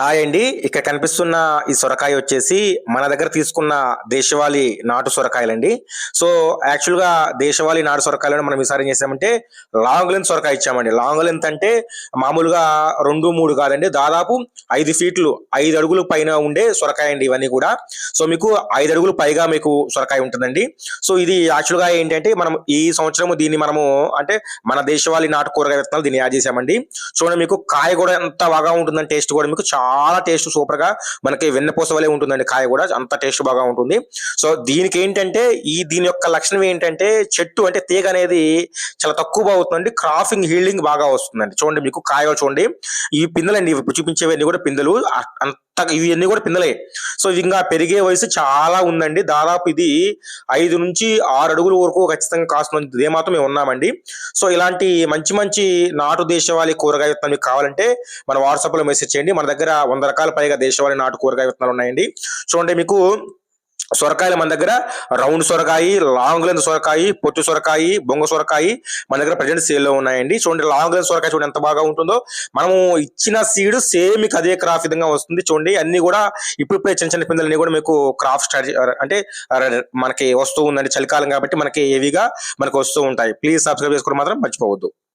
Hi అండి. ఇక్కడ కనిపిస్తున్న ఈ సొరకాయ వచ్చేసి మన దగ్గర తీసుకున్న దేశవాళీ నాటు సొరకాయలండి. సో యాక్చువల్గా దేశవాళీ నాటు సొరకాయలను మనం ఈసారి ఏం చేసామంటే లాంగ్ లెంత్ సొరకాయ ఇచ్చామండి. లాంగ్ లెంత్ అంటే మామూలుగా రెండు మూడు కాదండి. దాదాపు ఐదు ఫీట్లు ఐదు అడుగులు పైన ఉండే సొరకాయ అండి ఇవన్నీ కూడా. సో మీకు ఐదు అడుగులు పైగా మీకు సొరకాయ ఉంటుందండి. సో ఇది యాక్చువల్గా ఏంటంటే మనం ఈ సంవత్సరం దీన్ని మనము అంటే మన దేశవాళీ నాటు కూరగాయ విత్తనాలు దీన్ని యాడ్ చేసామండి. చూడండి మీకు కాయ కూడా ఎంత బాగా ఉంటుందని టేస్ట్ కూడా మీకు చాలా చాలా టేస్ట్ సూపర్గా మనకి వెన్నపూస వలె ఉంటుందండి కాయ కూడా. అంత టేస్ట్ బాగా ఉంటుంది. సో దీనికి ఏంటంటే ఈ దీని యొక్క లక్షణం ఏంటంటే చెట్టు అంటే తీగ అనేది చాలా తక్కువ అవుతుందండి. క్రాఫింగ్ హీల్డింగ్ బాగా వస్తుందండి. చూడండి మీకు కాయ చూడండి. ఈ పిందలండి ఇప్పుడు చూపించేవన్నీ కూడా పిందెలు. అంత ఇవన్నీ కూడా పిందలే. సో ఇంకా పెరిగే వయసు చాలా ఉందండి. దాదాపు ఇది ఐదు నుంచి ఆరు అడుగుల వరకు ఖచ్చితంగా కాస్తుంది. ఇదే మాత్రం మేము ఉన్నామండి. సో ఇలాంటి మంచి మంచి నాటు దేశవాళీ కూరగాయ మీకు కావాలంటే మన వాట్సాప్లో మెసేజ్ చేయండి. మన దగ్గర వంద రకాల పైగా దేశవాళీ నాటు కూరగాయ విత్తనాలు ఉన్నాయండి. చూడండి మీకు సొరకాయలు మన దగ్గర రౌండ్ సొరకాయ లాంగ్ లెంత్ సొరకాయ పొట్టు సొరకాయ బొంగ సొరకాయ మన దగ్గర ప్రజెంట్ సేల్లో ఉన్నాయండి. చూడండి లాంగ్ లెంత్ సొరకాయ చూడండి ఎంత బాగా ఉంటుందో. మనము ఇచ్చిన సీడ్ సేమ్ మీకు అదే క్రాఫ్ విధంగా వస్తుంది. చూడండి అన్ని కూడా ఇప్పుడిప్పుడే చిన్న చిన్న పిందెలన్నీ కూడా మీకు క్రాఫ్ స్టార్ట్ అంటే మనకి వస్తూ ఉందండి చలికాలం కాబట్టి మనకి హెవీగా మనకు వస్తూ ఉంటాయి. ప్లీజ్ సబ్స్క్రైబ్ చేసుకోవడం మాత్రం మర్చిపోవద్దు.